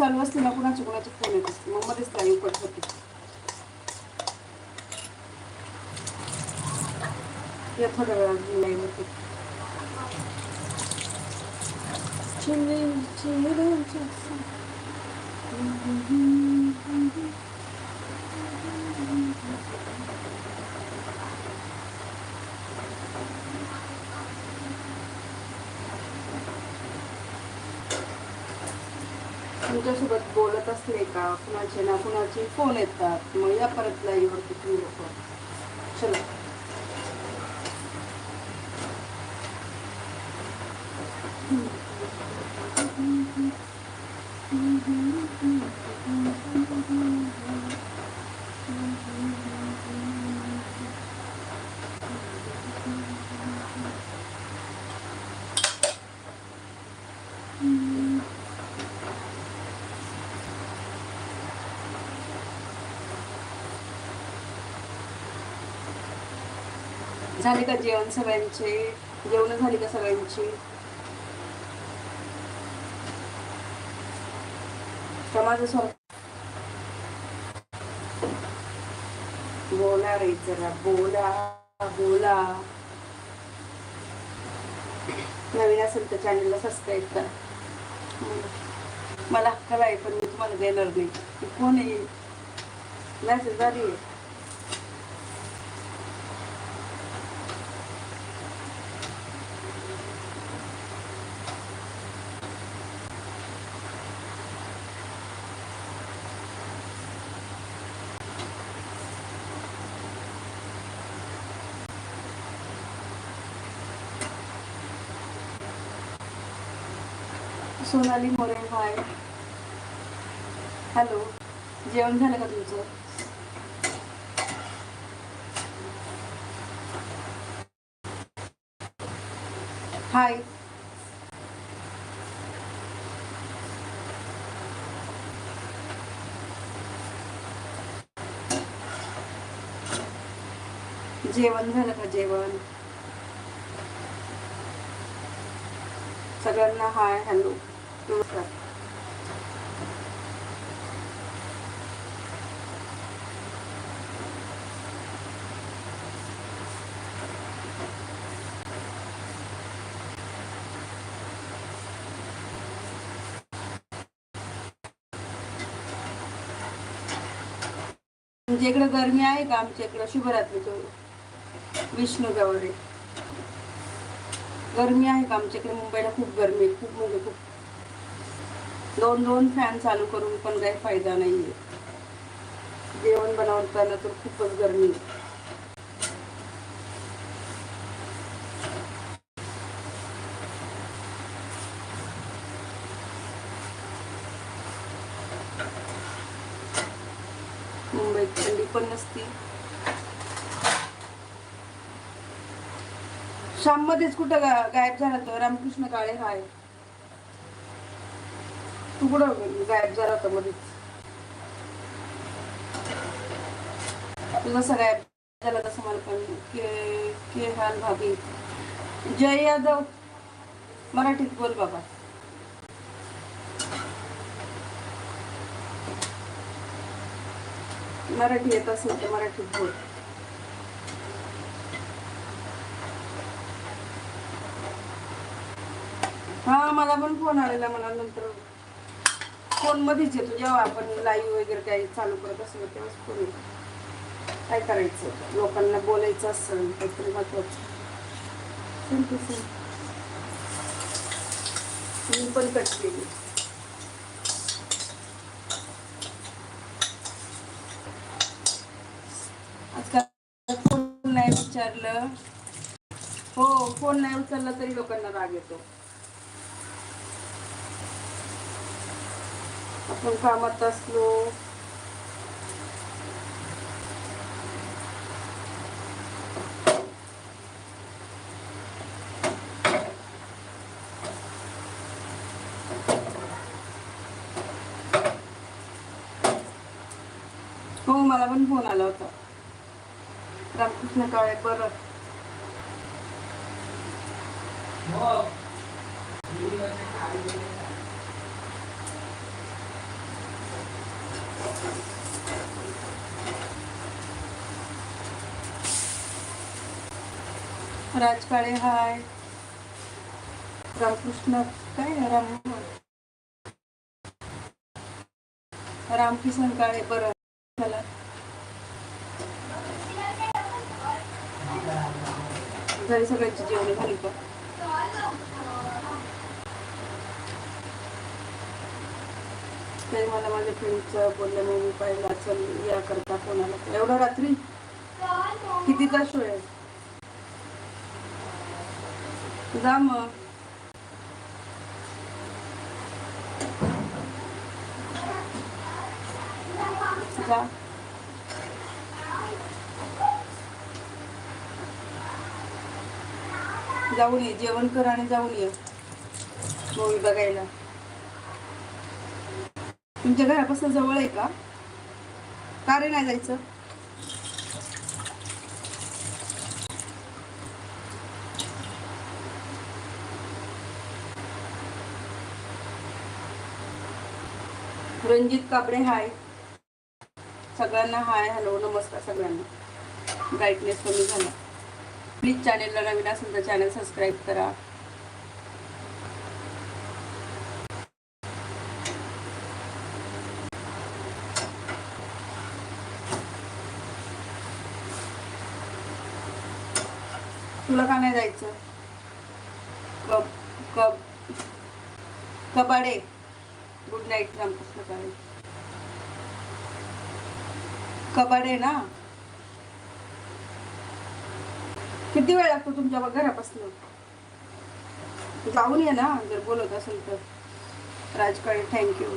चालू असते ना कुणाचे कुणाचे फोन येत असते मग मध्येच लाईव्ह कट होते या थोड्या वेळात लाईव्ह होते तुमच्यासोबत बोलत असले का? कुणाचे ना कुणाचे फोन येतात. मग या परत लाईव्हवरती तुम्ही लोक. चला. झाले का जेवण सगळ्यांचे? जेवण झाली का सगळ्यांची? समाज माझं बोला रे जरा बोला बोला. नवीन असेल तर चॅनलला सबस्क्राईब करा. मला हक्क आहे पण मी तुम्हाला देणार नाही. कोण येईल मॅसेज आली आहे. सोनाली मोरे हाय हॅलो जेवण झालं का तुमचं? हाय जेवण झालं का जेवण? सगळ्यांना हाय हॅलो तुमच्या इकडे गरमी आहे का? आमच्या इकडे शुभरात्री तो विष्णू गावडे गरमी आहे का? आमच्या इकडे मुंबईला खूप गरमी आहे. खूप म्हणजे खूप दोन दोन फॅन चालू करून पण काही फायदा नाही आहे जेवण बनवताना तर खूपच गरमी आहे. मुंबईत थंडी पण नसती. श्याममध्येच कुठं गायब झाला तो रामकृष्ण काळे हाय. तू कुठं गायब झाला होता मध्येच तू जसं गायब झाला तसं मला पण के के हाल भाभी. जय यादव. मराठीत बोल बाबा. मराठी येत असेल तर मराठीत बोल. हा मला पण फोन आलेला मला नंतर फोन मध्येच येतो. जेव्हा आपण लाईव्ह वगैरे काही चालू करत असलो तेव्हाच फोन येतो. काय करायचं? लोकांना बोलायचं असेल काहीतरी महत्वाचं मी पण कट केली. आजकाल फोन नाही विचारलं. हो फोन नाही उचलला तरी लोकांना राग येतो. आपण कामात असलो हो मला पण फोन आला होता रामकृष्ण काळे राज राजकाळे हाय. रामकृष्ण काय राम रामकिसन काळे बरं. झाला घरी सगळ्यांची जेवण झाली का? तरी मला माझ्या फ्रेंडचं बोललं नाही मी पाहिला चल या करता कोणाला एवढा रात्री? कितीचा शो आहे? जा मग. जा. जाऊन ये जेवण कर आणि जाऊन ये. मूवी बघायला. तुमच्या घरापासून जवळ आहे का? का रे नाही जायचं? रणजित काबडे हाय. सगळ्यांना हाय हॅलो नमस्कार सगळ्यांना. ब्राईटनेस कमी झाला. प्लीज चॅनेलला नवीन असेल तर चॅनल सबस्क्राईब करा. तुला का नाही जायचं? कब कब कबाडे. गुड नाईट रामकृष्ण काळे कबाडे ना किती वेळ लागतो तुमच्या घरापासून? जाऊन ये ना जर बोलत असेल तर. राजकाळे थँक्यू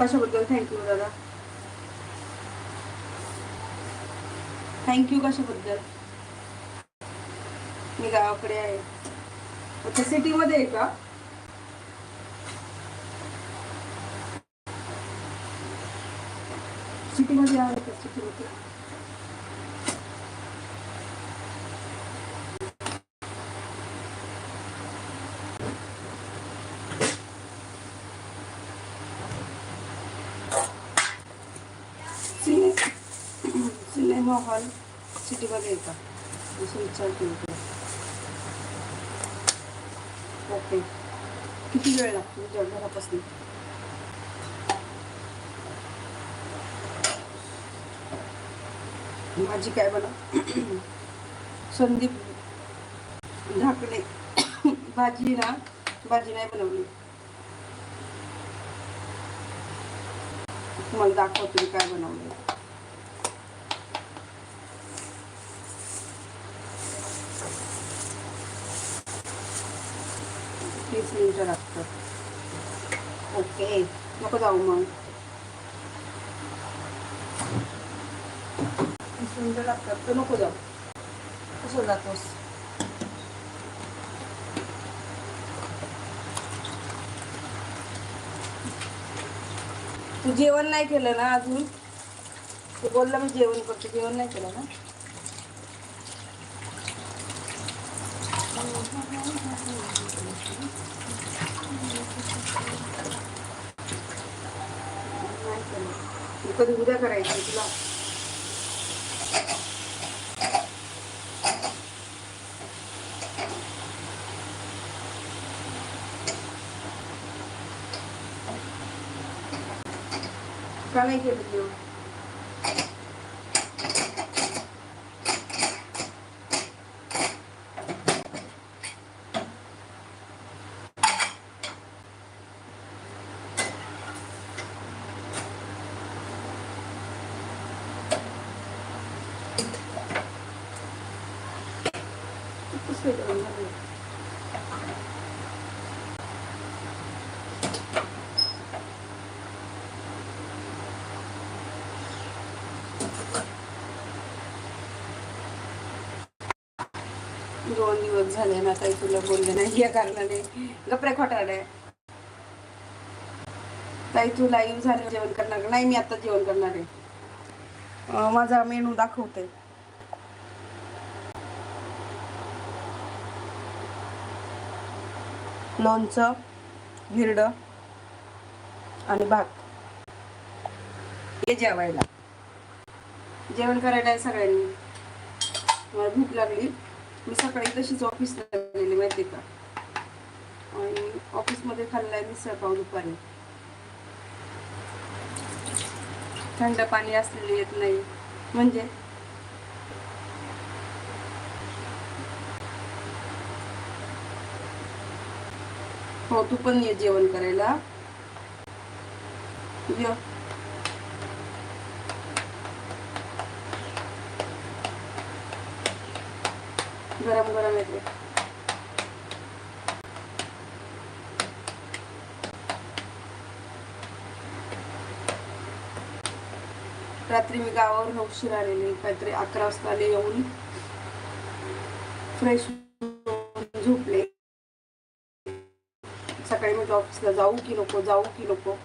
कशाबद्दल थँक्यू दादा? थँक्यू कशाबद्दल? मी गावाकडे आहे. सिटीमध्ये आहे का? सिटीमध्ये आहे का सिटीमध्ये सिने सिनेमा हॉल सिटीमध्ये आहे का असं विचारते मी तुला. ओके किती वेळ लागतो तुझ्या घरापासून भाजी काय बना संदीप ढाकणे भाजी ना भाजी नाही बनवली. तुम्हाला दाखवते मी काय बनवलं तीस मिनिटं लागतात. ओके नको जाऊ मग. तीस मिनिटं लागतात तर नको जाऊ कसं जातोस तू जेवण नाही केलं ना अजून तू बोलला मी जेवण करतो जेवण नाही केलं ना नाही केलं. कधी उद्या करायचं तुला Tá Falei que ele deu. Thank you. झाले ना ताई तुला बोलले नाही या कारणाने. गप्रे खोटाडे ताई तू लाईव्ह झाले जेवण करणार नाही मी आता जेवण करणार आहे. माझा मेनू दाखवते. लोणचं गिरडं आणि भात. हे जेवायला. जेवण करायला आहे सगळ्यांनी. मला भूक लागली. मी सकाळी तशीच ऑफिसला गेली माहिती का? आणि ऑफिसमध्ये खाल्लाय मिसळ पाव दुपारी. थंड पाणी असलेले येत नाही. म्हणजे? हो तू पण ये जेवण करायला. गरम गरम येते. रात्री मी गावावर उशीर आलेली काहीतरी अकरा वाजता आले येऊन. फ्रेश झोपले. सकाळी म्हटलं ऑफिसला जाऊ की नको जाऊ की नको.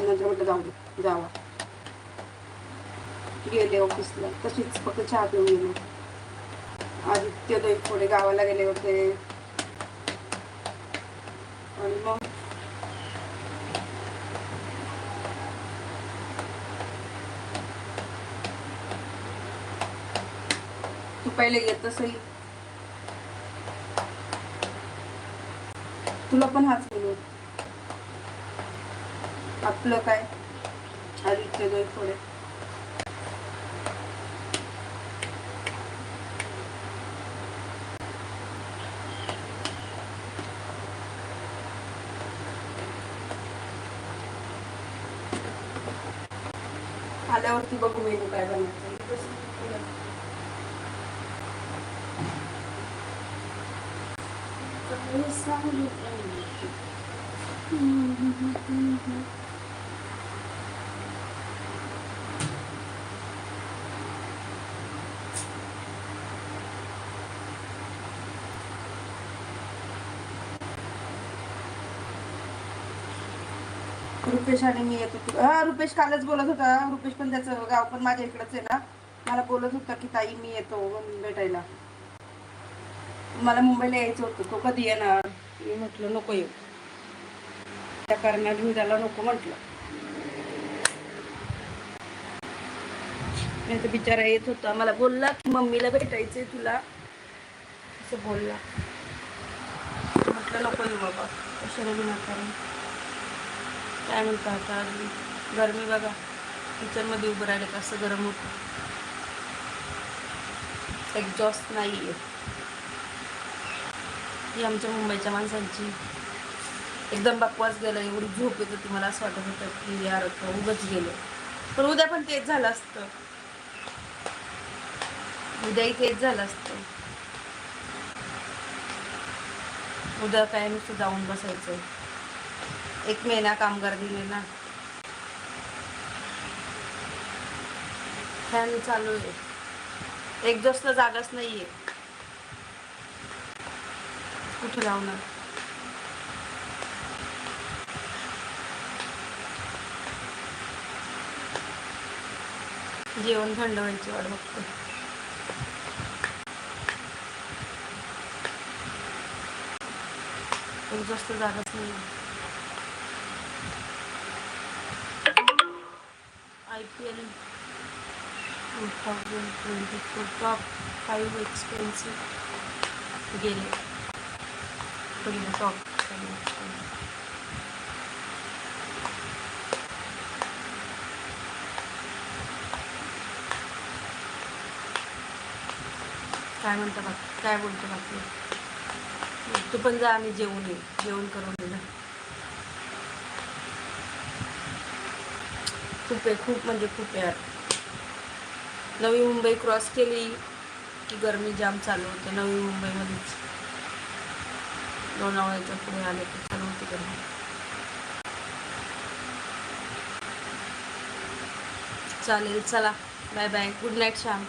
नंतर म्हटलं जाऊ दे जावा. गेले ऑफिसला तशीच फक्त चहा पिऊन गेलो. आदित्य थोडे गावाला गेले होते. आणि मग तू पहिले येत तसही तुला पण हाच बोलू. आपलं काय? आदित्य थोडे आल्यावरती बघू मेनू काय बनवायचं रुपेश आणि मी येत होतो. हा रुपेश कालच बोलत होता. रुपेश पण त्याचं गाव पण माझ्या इकडंच आहे ना. मला बोलत होता की ताई मी येतो भेटायला. मला मुंबईला यायचं होतं. तो कधी येणार? मी म्हटलं नको येऊ. त्या कारणाने मी त्याला नको म्हटलं. नाही तर बिचारा येत होता. मला बोलला की मम्मीला भेटायचंय तुला. असं बोलला. म्हटलं नको येऊ बाबा. कशाला विनाकारण? काय म्हणता आता अजून? गरमी बघा. किचनमध्ये उभं राहिलं का असं गरम होतं. एक्झॉस्ट नाही आहे ही आमच्या मुंबईच्या माणसांची एकदम बकवास गेलं एवढी झोप येत होती मला असं वाटत होतं की यार आता उगच पण उद्या पण तेच झालं असतं. उद्याही तेच झालं असतं. उद्या काय नुसतं जाऊन बसायचं. एक महिना कामगार दिले ना. फॅन चालू आहे. एक जास्त जागाच नाहीये. कुठे लावणार? जेवण थंड व्हायची वाट बघतो एक जास्त जागाच नाही I P L two thousand twenty four top five expensive गेले पहिलं टॉप काय म्हणता बाकी? काय बोलतो बाकी? तू पण जा आणि जेवून ये जेवण करून ये जा. खूप आहे खूप म्हणजे खूप यार. नवी मुंबई क्रॉस केली की गरमी जाम चालू होते नवी मुंबईमध्येच. लोणावळ्याच्या पुढे आले की चालू होती गरमी. चालेल चला. Bye bye good night Shyam